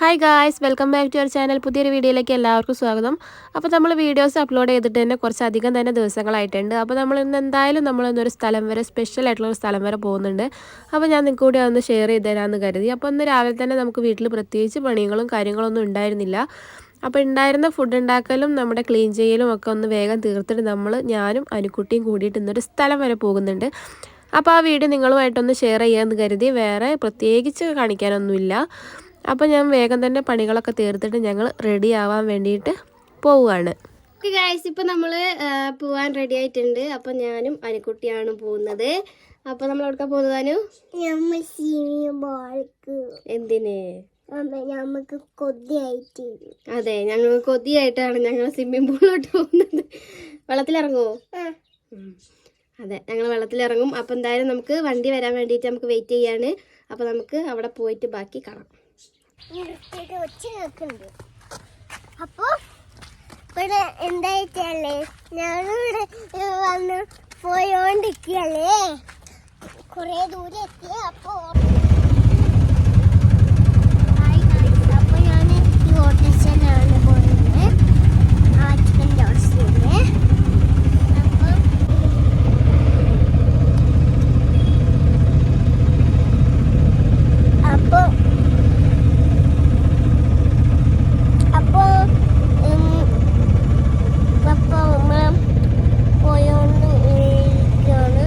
Hi guys welcome back to your channel പുതിയൊരു വീഡിയോയിലേക്ക് എല്ലാവർക്കും സ്വാഗതം. അപ്പോൾ നമ്മൾ വീഡിയോസ് അപ്ലോഡ് ചെയ്തിട്ട് തന്നെ കുറച്ചധികം തന്നെ ദിവസങ്ങളായിട്ടുണ്ട്. അപ്പോൾ നമ്മൾ ഇന്ന് എന്തായാലും നമ്മൾ നമ്മളിന്നൊരു സ്ഥലം വരെ സ്പെഷ്യൽ ആയിട്ടുള്ള ഒരു സ്ഥലം വരെ പോകുന്നുണ്ട്. അപ്പോൾ ഞാൻ നിങ്ങൾക്ക് കൂടി ഒന്ന് ഷെയർ ചെയ്ത് തരാമെന്ന് കരുതി. അപ്പോൾ ഇന്ന് രാവിലെ തന്നെ നമുക്ക് വീട്ടിൽ പ്രത്യേകിച്ച് പണികളും കാര്യങ്ങളൊന്നും ഉണ്ടായിരുന്നില്ല. അപ്പോൾ ഉണ്ടായിരുന്ന ഫുഡ് ഉണ്ടാക്കലും നമ്മുടെ ക്ലീൻ ചെയ്യലും ഒക്കെ ഒന്ന് വേഗം തീർത്തിട്ട് നമ്മൾ ഞാനും അനുക്കുട്ടിയും കൂടിയിട്ട് ഇന്നൊരു സ്ഥലം വരെ പോകുന്നുണ്ട്. അപ്പോൾ ആ വീഡിയോ നിങ്ങളുമായിട്ടൊന്ന് ഷെയർ ചെയ്യാമെന്ന് കരുതി. വേറെ പ്രത്യേകിച്ച് കാണിക്കാനൊന്നുമില്ല. അപ്പോൾ ഞാൻ വേഗം തന്നെ പണികളൊക്കെ തീർത്തിട്ട് ഞങ്ങൾ റെഡി ആവാൻ വേണ്ടിയിട്ട് പോവുകയാണ്. ഓക്കെ ഗായ്സ് ഇപ്പൊ നമ്മൾ പോവാൻ റെഡി ആയിട്ടുണ്ട്. അപ്പൊ ഞാനും അനുക്കുട്ടിയാണ് പോകുന്നത്. അപ്പൊ നമ്മൾ എവിടെ പോകുന്നതാനു എന്തിന്? കൊതിയായിട്ട്. അതെ ഞങ്ങൾ കൊതിയായിട്ടാണ് ഞങ്ങൾ സ്വിമ്മിംഗ് പൂളിലോട്ട് പോകുന്നത്. വെള്ളത്തിലിറങ്ങുമോ. അതെ ഞങ്ങൾ വെള്ളത്തിലിറങ്ങും. അപ്പൊ എന്തായാലും നമുക്ക് വണ്ടി വരാൻ വേണ്ടിയിട്ട് നമുക്ക് വെയിറ്റ് ചെയ്യാണ്. അപ്പൊ നമുക്ക് അവിടെ പോയിട്ട് ബാക്കി കാണാം. അപ്പൊ ഇവിടെ എന്തായിട്ടല്ലേ? ഞാനിവിടെ വന്ന് പോയോണ്ടിരിക്കല്ലേ കുറേ ദൂരെ എത്തിയ അപ്പൊ ഹായ് guys. അപ്പൊ ഞാൻ ഈ ഓട്ടോറിക്ഷയിലാണ് പോകുന്നത് ആറ്റിക്കന്റെ ഓട്ടോറിക്ഷയിൽ അപ്പൊ അപ്പൊ അപ്പൊ ഉം, അപ്പൊ നമ്മൾ പോയോണ്ട് ഇരിക്കുകയാണ്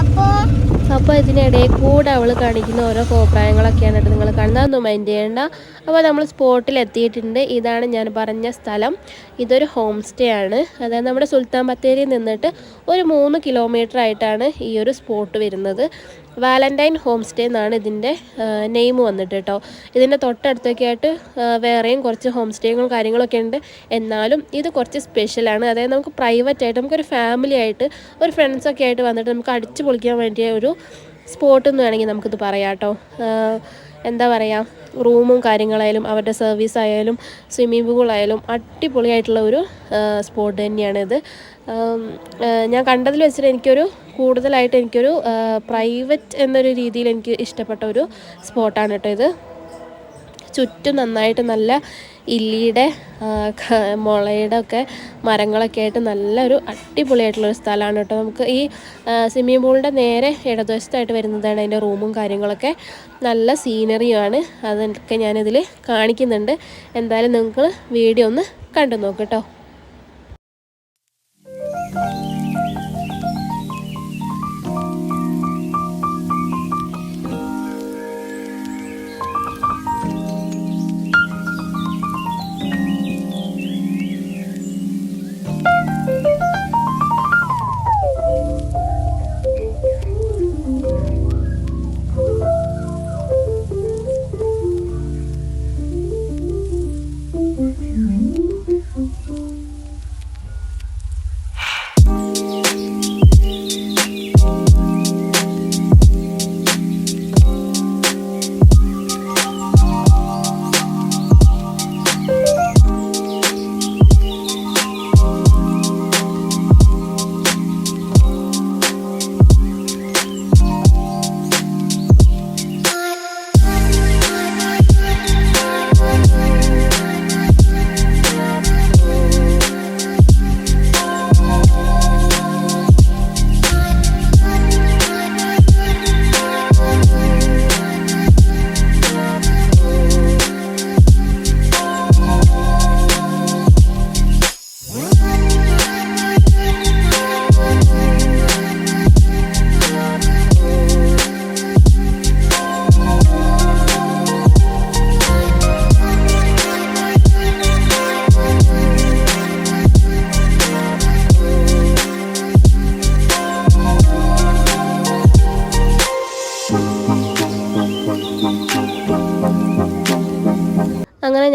അപ്പൊ അപ്പോൾ ഇതിനിടയിൽ കൂടെ അവൾ കാണിക്കുന്ന ഓരോ കോപ്രായങ്ങളൊക്കെയാണ് കേട്ടോ നിങ്ങൾ കാണുന്നത്. അതൊന്നും മൈൻഡ് ചെയ്യേണ്ട അപ്പോൾ നമ്മൾ സ്പോട്ടിൽ എത്തിയിട്ടുണ്ട്. ഇതാണ് ഞാൻ പറഞ്ഞ സ്ഥലം. ഇതൊരു ഹോം സ്റ്റേ ആണ്. അതായത് നമ്മുടെ സുൽത്താൻ ബത്തേരിയിൽ നിന്നിട്ട് ഒരു മൂന്ന് കിലോമീറ്റർ ആയിട്ടാണ് ഈ ഒരു സ്പോട്ട് വരുന്നത്. വാലന്റൈൻ ഹോം സ്റ്റേ എന്നാണ് ഇതിന്റെ നെയിം വന്നിട്ട് കേട്ടോ. ഇതിന്റെ തൊട്ടടുത്തൊക്കെ ആയിട്ട് വേറെയും കുറച്ച് ഹോം സ്റ്റേകളും കാര്യങ്ങളൊക്കെ ഉണ്ട്. എന്നാലും ഇത് കുറച്ച് സ്പെഷ്യലാണ് അതായത് നമുക്ക് പ്രൈവറ്റ് ആയിട്ട് നമുക്കൊരു ഫാമിലി ആയിട്ട് ഒരു ഫ്രണ്ട്സൊക്കെ ആയിട്ട് വന്നിട്ട് നമുക്ക് അടിച്ചു പൊളിക്കാൻ വേണ്ടിയ ഒരു സ്പോട്ട് എന്ന് വേണമെങ്കിൽ നമുക്കിത് പറയാം കേട്ടോ. എന്താ പറയുക റൂമും കാര്യങ്ങളായാലും അവരുടെ സർവീസ് ആയാലും സ്വിമ്മിംഗ് പൂളായാലും അടിപൊളിയായിട്ടുള്ള ഒരു സ്പോട്ട് തന്നെയാണിത്. ഞാൻ കണ്ടതിൽ വെച്ചിട്ട് എനിക്കൊരു കൂടുതലായിട്ട് എനിക്കൊരു പ്രൈവറ്റ് എന്നൊരു രീതിയിൽ എനിക്ക് ഇഷ്ടപ്പെട്ട ഒരു സ്പോട്ടാണ് കേട്ടോ ഇത്. ചുറ്റും നന്നായിട്ട് നല്ല ഇല്ലിയുടെ മുളയുടെ ഒക്കെ മരങ്ങളൊക്കെ ആയിട്ട് നല്ലൊരു അടിപൊളിയായിട്ടുള്ളൊരു സ്ഥലമാണ് കേട്ടോ. നമുക്ക് ഈ സ്വിമ്മിംഗ് പൂളിന്റെ നേരെ ഇടതുവശത്തായിട്ട് വരുന്നതാണ് അതിന്റെ റൂമും കാര്യങ്ങളൊക്കെ. നല്ല സീനറിയുമാണ് അതൊക്കെ ഞാനിതിൽ കാണിക്കുന്നുണ്ട്. എന്തായാലും നിങ്ങൾ വീഡിയോ ഒന്ന് കണ്ടു നോക്ക്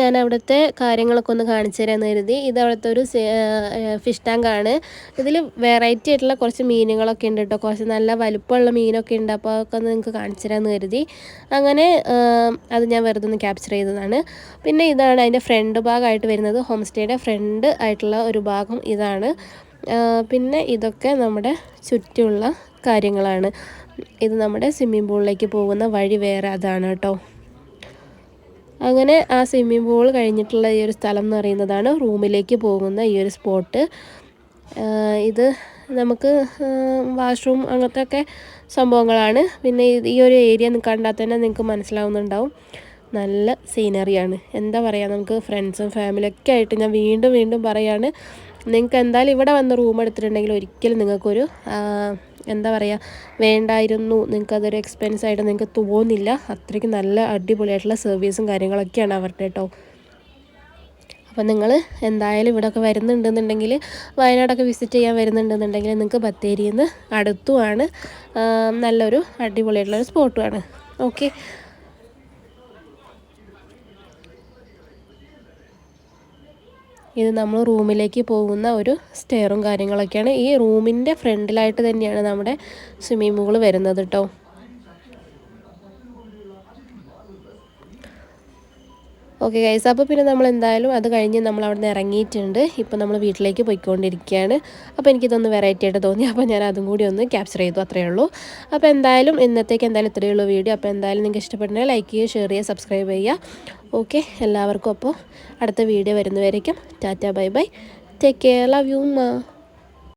ഞാൻ അവിടുത്തെ കാര്യങ്ങളൊക്കെ ഒന്ന് കാണിച്ചു തരാമെന്ന് കരുതി. ഇത് അവിടുത്തെ ഒരു ഫിഷ് ടാങ്കാണ് ഇതിൽ വെറൈറ്റി ആയിട്ടുള്ള കുറച്ച് മീനുകളൊക്കെ ഉണ്ട് കേട്ടോ കുറച്ച് നല്ല വലുപ്പമുള്ള മീനൊക്കെ ഉണ്ട്. അപ്പോൾ അതൊക്കെ ഒന്ന് നിങ്ങൾക്ക് കാണിച്ചു തരാമെന്ന് കരുതി. അങ്ങനെ അത് ഞാൻ വെറുതെ ഒന്ന് ക്യാപ്ചർ ചെയ്തതാണ്. പിന്നെ ഇതാണ് അതിന്റെ ഫ്രണ്ട് ഭാഗമായിട്ട് വരുന്നത്. ഹോം സ്റ്റേയുടെ ഫ്രണ്ട് ആയിട്ടുള്ള ഒരു ഭാഗം ഇതാണ്. പിന്നെ ഇതൊക്കെ നമ്മുടെ ചുറ്റുമുള്ള കാര്യങ്ങളാണ്. ഇത് നമ്മുടെ സ്വിമ്മിംഗ് പൂളിലേക്ക് പോകുന്ന വഴി വേറെ അതാണ് കേട്ടോ അങ്ങനെ ആ സ്വിമ്മിംഗ് പൂൾ കഴിഞ്ഞിട്ടുള്ള ഈ ഒരു സ്ഥലം എന്ന് പറയുന്നതാണ് റൂമിലേക്ക് പോകുന്ന ഈ ഒരു സ്പോട്ട് ഇത് നമുക്ക് വാഷ്റൂം അങ്ങനത്തെ ഒക്കെ സംഭവങ്ങളാണ്. പിന്നെ ഈ ഒരു ഏരിയ കണ്ടാൽ തന്നെ നിങ്ങൾക്ക് മനസ്സിലാവുന്നുണ്ടാവും. നല്ല സീനറിയാണ് എന്താ പറയുക നമുക്ക് ഫ്രണ്ട്സും ഫാമിലിയൊക്കെ ആയിട്ട് ഞാൻ വീണ്ടും വീണ്ടും പറയാണ് നിങ്ങൾക്ക് എന്തായാലും ഇവിടെ വന്ന് റൂം എടുത്തിട്ടുണ്ടെങ്കിൽ ഒരിക്കലും നിങ്ങൾക്കൊരു എന്താ പറയുക വേണ്ടായിരുന്നു നിങ്ങൾക്ക് അതൊരു എക്സ്പെൻസ് ആയിട്ട് നിങ്ങൾക്ക് തോന്നില്ല. അത്രയ്ക്ക് നല്ല അടിപൊളിയായിട്ടുള്ള സർവീസും കാര്യങ്ങളൊക്കെയാണ് അവരുടെ കേട്ടോ അപ്പം നിങ്ങൾ എന്തായാലും ഇവിടെയൊക്കെ വരുന്നുണ്ടെന്നുണ്ടെങ്കിൽ വയനാടൊക്കെ വിസിറ്റ് ചെയ്യാൻ വരുന്നുണ്ടെന്നുണ്ടെങ്കിൽ നിങ്ങൾക്ക് ബത്തേരിയിൽ നിന്ന് അടുത്തുമാണ് നല്ലൊരു അടിപൊളിയായിട്ടുള്ളൊരു സ്പോട്ടുമാണ് ഓക്കെ ഇത് നമ്മൾ റൂമിലേക്ക് പോകുന്ന ഒരു സ്റ്റെയറും കാര്യങ്ങളൊക്കെയാണ്. ഈ റൂമിന്റെ ഫ്രണ്ടിലായിട്ട് തന്നെയാണ് നമ്മുടെ സ്വിമ്മിംഗ് പൂൾ വരുന്നത് കേട്ടോ ഓക്കെ ഗൈസ് അപ്പോൾ പിന്നെ നമ്മൾ എന്തായാലും അത് കഴിഞ്ഞ് നമ്മൾ അവിടെ നിന്ന് ഇറങ്ങിയിട്ടുണ്ട്. ഇപ്പോൾ നമ്മൾ വീട്ടിലേക്ക് പോയിക്കൊണ്ടിരിക്കുകയാണ്. അപ്പോൾ എനിക്കിതൊന്ന് വെറൈറ്റി ആയിട്ട് തോന്നി. അപ്പോൾ ഞാൻ അതും കൂടി ഒന്ന് ക്യാപ്ചർ ചെയ്തു. അത്രയേ ഉള്ളൂ. അപ്പോൾ എന്തായാലും ഇന്നത്തേക്ക് എന്തായാലും ഇത്രയേ ഉള്ളൂ വീഡിയോ അപ്പോൾ എന്തായാലും നിങ്ങൾക്ക് ഇഷ്ടപ്പെട്ടുണ്ടെങ്കിൽ ലൈക്ക് ചെയ്യുക ഷെയർ ചെയ്യുക സബ്സ്ക്രൈബ് ചെയ്യുക. ഓക്കെ എല്ലാവർക്കും അപ്പോൾ അടുത്ത video വരുന്നവരേക്കും. Tata bye bye take care love you മാ